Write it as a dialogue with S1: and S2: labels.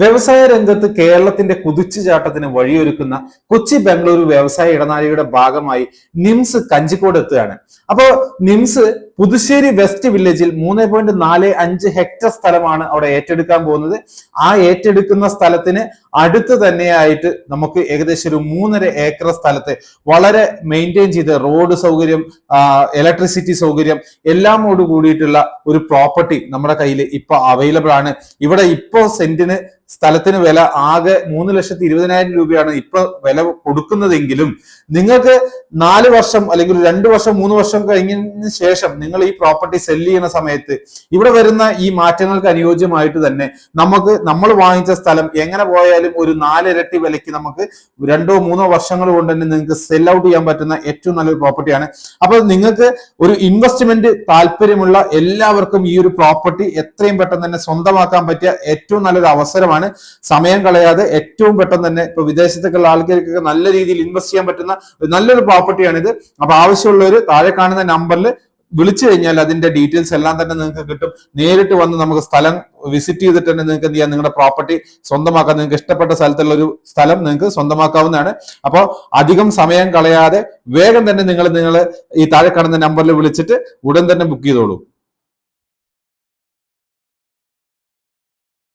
S1: വ്യവസായ രംഗത്ത് കേരളത്തിന്റെ കുതിച്ചുചാട്ടത്തിന് വഴിയൊരുക്കുന്ന കൊച്ചി ബംഗളൂരു വ്യവസായ ഇടനാഴിയുടെ ഭാഗമായി നിംസ് കഞ്ചിക്കോട് എത്തുകയാണ്. അപ്പോ നിംസ് പുതുശ്ശേരി വെസ്റ്റ് വില്ലേജിൽ മൂന്ന് പോയിന്റ് നാല് അഞ്ച് ഹെക്ടർ സ്ഥലമാണ് അവിടെ ഏറ്റെടുക്കാൻ പോകുന്നത്. ആ ഏറ്റെടുക്കുന്ന സ്ഥലത്തിന് അടുത്ത് തന്നെയായിട്ട് നമുക്ക് ഏകദേശം ഒരു മൂന്നര ഏക്കർ സ്ഥലത്ത് വളരെ മെയിന്റെയിൻ ചെയ്ത് റോഡ് സൗകര്യം ഇലക്ട്രിസിറ്റി സൗകര്യം എല്ലാമോട് കൂടിയിട്ടുള്ള ഒരു പ്രോപ്പർട്ടി നമ്മുടെ കയ്യിൽ ഇപ്പൊ അവൈലബിൾ ആണ്. ഇവിടെ ഇപ്പോ സെന്റിന് സ്ഥലത്തിന് വില ആകെ മൂന്ന് ലക്ഷത്തി ഇരുപതിനായിരം രൂപയാണ് ഇപ്പൊ വില കൊടുക്കുന്നതെങ്കിലും നിങ്ങൾക്ക് നാല് വർഷം അല്ലെങ്കിൽ രണ്ട് വർഷം മൂന്ന് വർഷം കഴിഞ്ഞതിന് ശേഷം നിങ്ങൾ ഈ പ്രോപ്പർട്ടി സെല്ല് ചെയ്യുന്ന സമയത്ത് ഇവിടെ വരുന്ന ഈ മാറ്റങ്ങൾക്ക് അനുയോജ്യമായിട്ട് തന്നെ നമുക്ക് നമ്മൾ വാങ്ങിച്ച സ്ഥലം എങ്ങനെ പോയാലും ഒരു നാലിരട്ടി വിലയ്ക്ക് നമുക്ക് രണ്ടോ മൂന്നോ വർഷങ്ങൾ കൊണ്ട് തന്നെ നിങ്ങൾക്ക് സെൽ ഔട്ട് ചെയ്യാൻ പറ്റുന്ന ഏറ്റവും നല്ലൊരു പ്രോപ്പർട്ടിയാണ് അപ്പൊ നിങ്ങൾക്ക് ഒരു ഇൻവെസ്റ്റ്മെന്റ് താല്പര്യമുള്ള എല്ലാവർക്കും ഈ ഒരു പ്രോപ്പർട്ടി എത്രയും പെട്ടെന്ന് തന്നെ സ്വന്തമാക്കാൻ പറ്റിയ ഏറ്റവും നല്ലൊരു അവസരമാണ്. സമയം കളയാതെ ഏറ്റവും പെട്ടെന്ന് തന്നെ ഇപ്പൊ വിദേശത്തേക്കുള്ള ആൾക്കാർക്കൊക്കെ നല്ല രീതിയിൽ ഇൻവെസ്റ്റ് ചെയ്യാൻ പറ്റുന്ന നല്ലൊരു പ്രോപ്പർട്ടിയാണിത് അപ്പൊ ആവശ്യമുള്ളവർ താഴെ കാണുന്ന നമ്പറിൽ വിളിച്ചു കഴിഞ്ഞാൽ അതിന്റെ ഡീറ്റെയിൽസ് എല്ലാം തന്നെ നിങ്ങൾക്ക് കിട്ടും. നേരിട്ട് വന്ന് നമുക്ക് സ്ഥലം വിസിറ്റ് ചെയ്തിട്ട് തന്നെ നിങ്ങൾക്ക് എന്ത് ചെയ്യാം? നിങ്ങളുടെ പ്രോപ്പർട്ടി സ്വന്തമാക്കാൻ നിങ്ങൾക്ക് ഇഷ്ടപ്പെട്ട സ്ഥലത്തുള്ള ഒരു സ്ഥലം നിങ്ങൾക്ക് സ്വന്തമാക്കാവുന്നതാണ്. അപ്പോൾ അധികം സമയം കളയാതെ വേഗം തന്നെ നിങ്ങൾ നിങ്ങൾ ഈ താഴെ കാണുന്ന നമ്പറിൽ വിളിച്ചിട്ട് ഉടൻ തന്നെ ബുക്ക് ചെയ്തോളൂ.